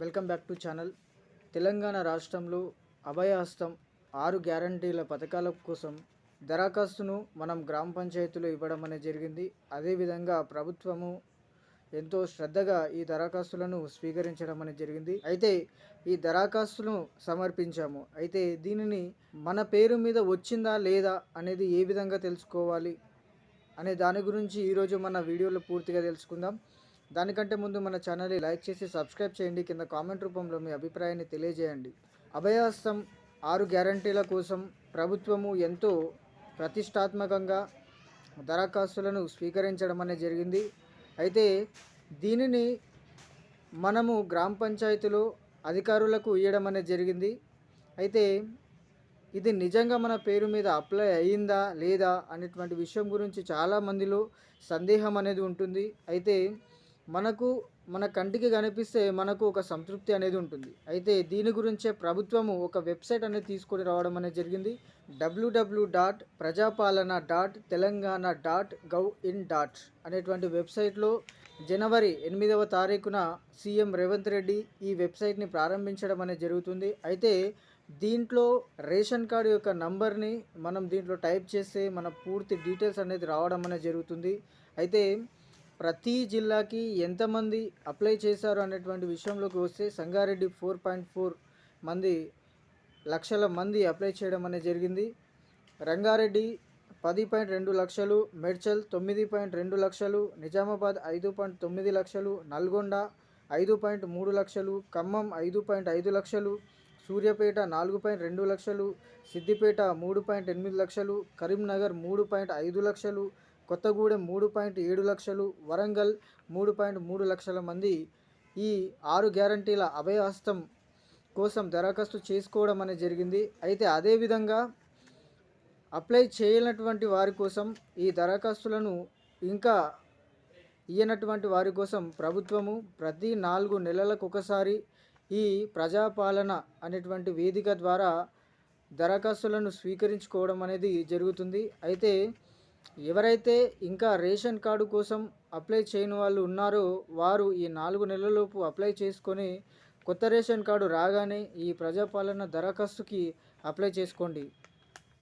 Welcome back to channel. Telangana రాష్ట్రంలో అభయహస్తం ఆరు గ్యారంటీల పథకాల కోసం దరఖాస్తును మనం గ్రామ పంచాయతీలో ఇవ్వడం అనేది జరిగింది. అదేవిధంగా ప్రభుత్వము ఎంతో శ్రద్ధగా ఈ దరఖాస్తులను స్వీకరించడం అనేది జరిగింది. అయితే ఈ దరఖాస్తును సమర్పించాము. అయితే దీనిని మన పేరు మీద వచ్చిందా లేదా అనేది ఏ విధంగా తెలుసుకోవాలి అనే దాని గురించి ఈరోజు మన వీడియోలో పూర్తిగా తెలుసుకుందాం. దానికంటే ముందు మన ఛానల్ని లైక్ చేసి సబ్స్క్రైబ్ చేయండి. కింద కామెంట్ రూపంలో మీ అభిప్రాయాన్ని తెలియజేయండి. అభయాస్తం ఆరు గ్యారంటీల కోసం ప్రభుత్వము ఎంతో ప్రతిష్టాత్మకంగా దరఖాస్తులను స్వీకరించడం అనేది జరిగింది. అయితే దీనిని మనము గ్రామ పంచాయతీలో అధికారులకు ఇవ్వడం అనేది జరిగింది. అయితే ఇది నిజంగా మన పేరు మీద అప్లై అయ్యిందా లేదా అనేటువంటి విషయం గురించి చాలా మందిలో సందేహం అనేది ఉంటుంది. అయితే మనకు మన కంటికి కనిపిస్తే మనకు ఒక సంతృప్తి అనేది ఉంటుంది. అయితే దీని గురించే ప్రభుత్వము ఒక వెబ్సైట్ అనేది తీసుకొని రావడం అనేది జరిగింది. WWW dot Prajapalana dot Telangana dot gov in dot అనేటువంటి వెబ్సైట్లో జనవరి ఎనిమిదవ తారీఖున సీఎం రేవంత్ రెడ్డి ఈ వెబ్సైట్ని ప్రారంభించడం అనేది జరుగుతుంది. అయితే దీంట్లో రేషన్ కార్డు యొక్క నంబర్ని మనం దీంట్లో టైప్ చేస్తే మన పూర్తి డీటెయిల్స్ అనేది రావడం అనేది జరుగుతుంది. అయితే ప్రతి జిల్లాకి ఎంతమంది అప్లై చేశారు అనేటువంటి విషయంలోకి వస్తే సంగారెడ్డి ఫోర్ పాయింట్ ఫోర్ మంది లక్షల మంది అప్లై చేయడం అనేది జరిగింది. రంగారెడ్డి పది పాయింట్ రెండు లక్షలు మెడ్చల్ తొమ్మిది పాయింట్ రెండు లక్షలు నిజామాబాద్ ఐదు పాయింట్ తొమ్మిది లక్షలు నల్గొండ ఐదు పాయింట్ మూడు లక్షలు ఖమ్మం ఐదు పాయింట్ ఐదు లక్షలు సూర్యాపేట నాలుగు పాయింట్ రెండు లక్షలు సిద్దిపేట మూడు పాయింట్ ఎనిమిది లక్షలు కరీంనగర్ మూడు పాయింట్ ఐదు లక్షలు కొత్తగూడెం మూడు పాయింట్ ఏడు లక్షలు వరంగల్ మూడు పాయింట్ మూడు లక్షల మంది ఈ ఆరు గ్యారంటీల అభయహస్తం కోసం దరఖాస్తు చేసుకోవడం అనేది జరిగింది. అయితే అదేవిధంగా అప్లై చేయనటువంటి వారి కోసం ఈ దరఖాస్తులను ఇంకా ఇయ్యనటువంటి వారి కోసం ప్రభుత్వము ప్రతి నాలుగు నెలలకు ఒకసారి ఈ ప్రజాపాలన అనేటువంటి వేదిక ద్వారా దరఖాస్తులను స్వీకరించుకోవడం అనేది జరుగుతుంది. అయితే ఎవరైతే ఇంకా రేషన్ కార్డు కోసం అప్లై చేయని వాళ్ళు ఉన్నారో వారు ఈ నాలుగు నెలలలోపు అప్లై చేసుకొని కొత్త రేషన్ కార్డు రాగానే ఈ ప్రజాపాలన దరఖాస్తుకి అప్లై చేసుకోండి.